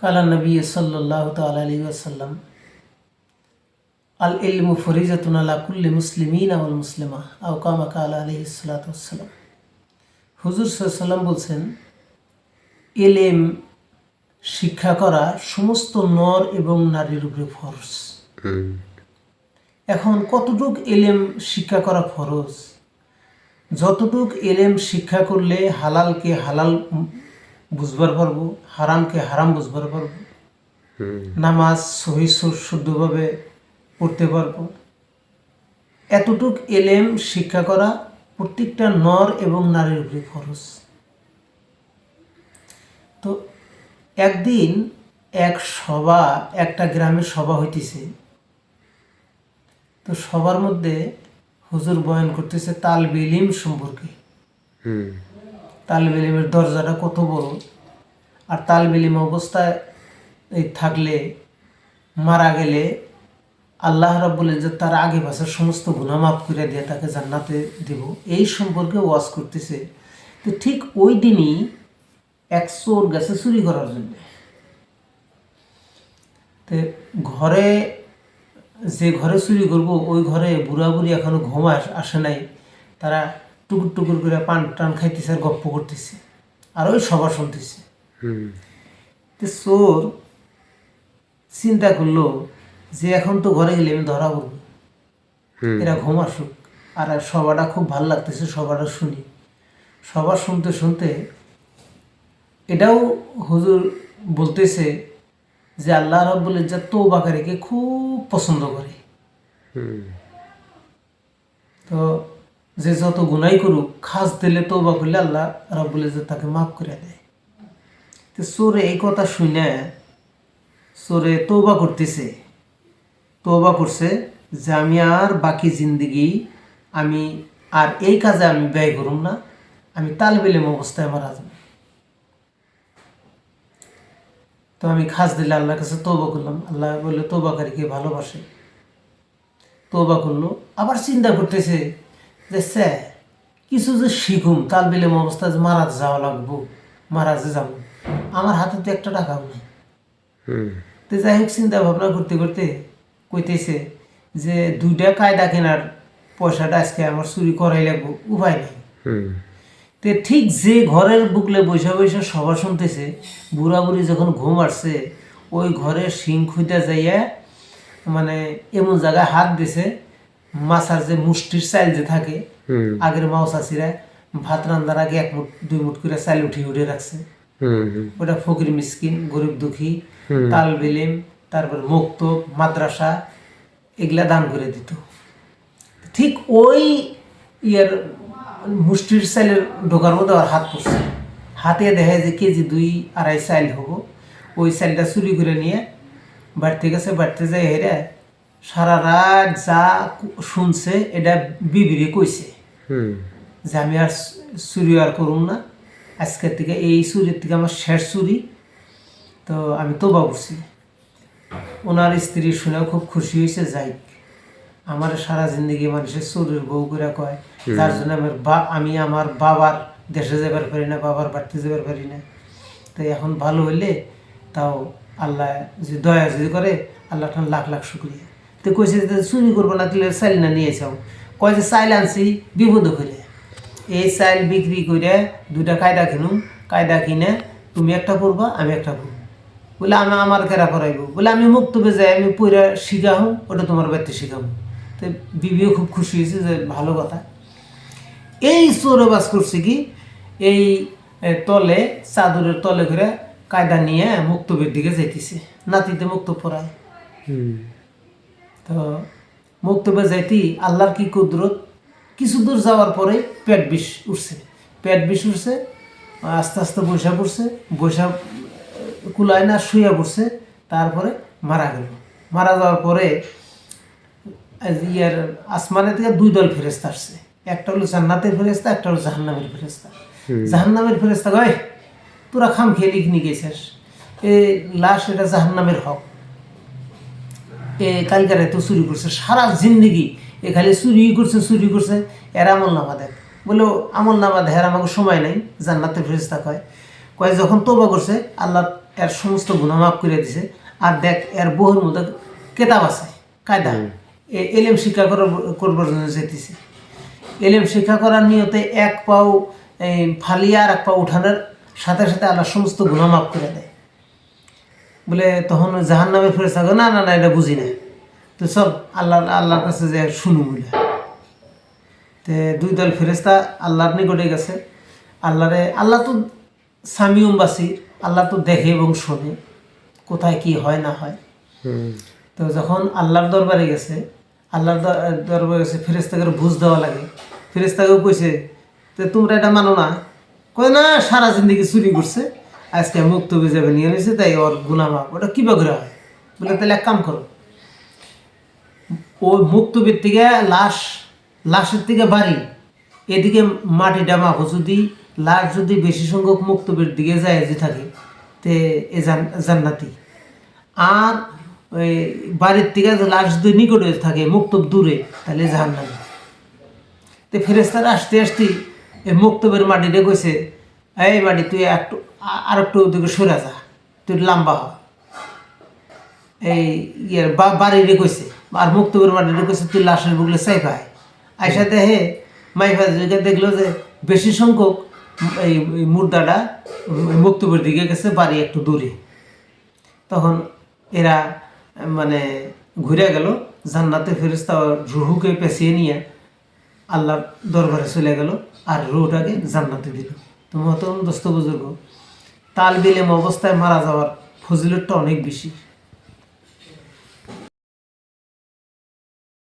কালা নবী সাল্লাহ তাল আল ইলমু ফরিজাতুন আলা কুল্লি মুসলিমিন আল মুসলিমা আউকামা কালা আলী সালাতাম হুজুর সাল্লাম বলছেন এলেম শিক্ষা করা সমস্ত নর এবং নারীর উপরে ফরজ। এখন কতটুক এলেম শিক্ষা করা ফরজ? যতটুক এলেম শিক্ষা করলে হালালকে হালাল বুঝবার পারব হারামকে হারাম বুঝবার পারব নামাজ সহি শুদ্ধভাবে পড়তে পারব। এতটুক এলেম শিক্ষা করা প্রত্যেকটা নর এবং নারীর উপরে খরচ তো একদিন এক সভা একটা গ্রামের সভা হইতেছে। তো সবার মধ্যে হুজুর বয়ান করতেছে তাল বিলিম সম্পর্কে। তালবেলিমের দরজাটা কত বড়? আর তালবেলিম অবস্থায় এই থাকলে, মারা গেলে আল্লাহ রাব্বুল যে তার আগে পাশের সমস্ত গুণা মাফ করে দিয়ে তাকে জান্নাতে দেব। এই সম্পর্কে ওয়াজ করতেছে। তো ঠিক ওই দিনই এক চোর গেছে চুরি করার জন্য। ঘরে যে ঘরে চুরি করব ওই ঘরে বুড়া বুড়ি এখনও ঘুম আসে নাই। তারা টুকুর টুকুর করে পান টান খাইতেছে আর গপ্প করতেছে। আর ওই সবার শুনতেছে। চোর চিন্তা করল যে এখন তো ঘরে গেলে আমি ধরা পড়ব। এরা ঘুম আসুক। আর সবাটা খুব ভালো লাগতেছে সবাটা শুনি। সবার শুনতে শুনতে এটাও হুজুর বলতেছে যে আল্লাহ রব্বুল ইজ্জাত তৌবাকারীকে খুব পছন্দ করে। তো যে যত গুনাই করুক খাস দিলে তৌবা করলে আল্লাহ রব্বুল ইজ্জাত তাকে মাফ করে দেয়। তো চোরে এই কথা শুনে চোরে তৌবা করতেছে। তৌবা করছে যে আমি আর বাকি জিন্দগি আমি আর এই কাজে আমি ব্যয় করুম না আমি তালবেলেম অবস্থায় মারা যাব তো আমি খাস দিলে আল্লাহর কাছে তৌবা করলাম। আল্লাহ বললে তৌবাকারীকে ভালোবাসে? তৌবা করল। আবার চিন্তা করতেছে যে স্যার কিছু যে শিখুম তাল বিলেম অবস্থায় যে মারা যাওয়া লাগবো মারা যে যাব আমার হাতে তো একটা টাকাও নেই। তো যাই হোক চিন্তা ভাবনা করতে করতে কইতেছে যে দুইটা কায়দা কেনার পয়সাটা আজকে আমার চুরি করাই লাগবো উপায় নেই। তো ঠিক যে ঘরের বুকলে বৈশা বৈশা সভা শুনতেছে বুড়া বুড়ি যখন ঘুম আসছে ওই ঘরের শিং খুঁজতে যাইয়া মানে এমন জায়গায় হাত দিছে মাছার যে মুষ্টির চাইল যে থাকে আগের মাও চাষিরা ভাত রান্নার আগে এক মুঠ দুই মুঠ করে চাইল উঠিয়ে উঠে রাখছে। ওটা ফকির মিসকিন গরিব দুঃখী তাল বিলিম তারপর মুক্ত মাদ্রাসা এগুলা দান করে দিত। ঠিক ওই ইয়ের মুষ্টির সাইলের ঢোকার মধ্যে আর হাত পড়ছে। হাতে দেখে যে কেজি দুই আড়াই সাইল হব। ওই সাইলটা চুরি করে নিয়ে বাড়তে গেছে। বাড়তে যায় হেরে সারা রাত যা শুনছে এটা বিবিরে কইছে যে আমি আর চুরি আর করুম না। আজকের থেকে এই চুরির থেকে আমার শেষ চুরি। তো আমি তোবা করছি। ওনার স্ত্রী শুনেও খুব খুশি হয়েছে যাই আমার সারা জিন্দগি মানুষের চুরির বউ করে কয় যার জন্য আমার বা আমি আমার বাবার দেশে যাবার পারি না বাবার বাড়িতে যাবার পারি না। তো এখন ভালো হইলে তাও আল্লাহ যদি দয়া যদি করে আল্লাহ ঠান লাখ লাখ শুক্রিয়া। তো কইছে যে চুরি করব না তাহলে চাইল না নিয়ে যাও। কয় যে চাইল আনছি বিপদ করে এই চাইল বিক্রি করে দুটা কায়দা কিনুম। কায়দা কিনে তুমি একটা পড়বা আমি একটা পড়ব বলে আমি আমার কেরা পড়াইব বলে আমি মুক্তবে যাই আমি পইরা শিখাহো ওটা তোমার বাড়িতে শিখাবো তো বিবিও খুব খুশি হয়েছে যে ভালো কথা। এই চোরবাস করছে কি এই তলে চাদরের তলে করে কায়দা নিয়ে মুক্তবের দিকে যাইতেছে নাতিতে মুক্ত পড়ায় তো মুক্তবে যাইতি আল্লাহর কি কুদরত কিছু দূর যাওয়ার পরে পেট বিষ উঠছে। পেট বিষ উঠছে আস্তে আস্তে বৈশা পড়ছে বৈশা কুলায় না শুয়ে পড়ছে তারপরে মারা গেল। মারা যাওয়ার পরে ইয়ার আসমানে থেকে দুই দল ফেরেস্তা আসছে। একটা হলো জান্নাতের ফেরেস্তা একটা হলো জাহান্নামের ফেরেস্তা জাহান্নামের ফেরেস্তা কয় তোরা খাম খেয়ে লিখনি গেছিস। এ লাশ এটা জাহান্নামের হক। এ কালকারে তো চুরি করছে সারা জিন্দগি। এ খালি চুরি করছে চুরি করছে। এর আমল নামা দেখ। বলে আমল নামা দেখার আমাকে সময় নাই। জান্নাতের ফেরেস্তা কয় কয় যখন তোবা করছে আল্লাহ এর সমস্ত গুণা মাফ করে দিছে। আর দেখ এর বউর মধ্যে কেতাব আছে কায়দা। এ এলেম শিক্ষা করার করবার জন্য যেতেছে। এলেম শিক্ষা করার নিয়তে এক পাও এই ফালিয়া আর এক পাও উঠানোর সাথে সাথে আল্লাহ সমস্ত গুণা মাফ করে দেয়। বলে তখন জাহান নামে ফেরে থাকো না না না এটা বুঝি না তো চল আল্লাহ আল্লাহর কাছে যে শুনু বলে। তে দুই দল ফেরেস্তা আল্লাহর নিকটে গেছে। আল্লাহরে আল্লাহ তো সামিউম বাসির আল্লাহ তো দেখে এবং শোনে কোথায় কি হয় না হয়। হুম। তো যখন আল্লাহর দরবারে গেছে আল্লাহর দরবারে গেছে ফেরেস্তাকে বুঝ দেওয়া লাগে। ফেরেস্তাকেও কইছে, তো তোমরা এটা মানো না। কই না, সারা জিন্দগি চুরি করছে। আজকে মুক্ত যাবে, নিয়ে নিয়েছে তাই ওর গুনামাপ ওটা কিবা করে হয়? বলে, তাহলে এক কাম করো। ওই মুক্তবীর থেকে লাশ, লাশের থেকে বাড়ি, এদিকে মাটিটা মাপো যদি লাশ যদি বেশি সংখ্যক মুক্তবীর দিকে যায় যে থাকে, তে এ জান- জান্নাতি। আর ওই বাড়ির থেকে লাশ যদি নিকটে থাকে মুক্ত দূরে, তাহলে জাহান্নামি। তো ফেরেস্তারা আসতে আসতে এই মুক্তবের মাটিতে কইছে, এই মাটি, তুই একটু আর একটু ওদিকে সরে যা, তুই লম্বা হ। এই ইয়ের বা- বাড়িরে কইছে, আর মুক্তবের মাটিতে কইছে, তুই লাশের বুকলে চাই পায় আইসা দেহে মাইফা দিকে দেখল যে বেশি সংখ্যক এই মুর্দাটা মুক্তবের দিকে গেছে, বাড়ি একটু দূরে। তখন এরা মানে ঘুরে গেল, জান্নাতে ফেরিস্তা রুহুকে পেঁচিয়ে নিয়ে আল্লাহর দরবারে চলে গেল আর রুহটাকে জান্নাতে দিল। তো দোস্ত বুজুর্গ তাল বিলেম অবস্থায় মারা যাওয়ার ফজিলতটা অনেক বেশি।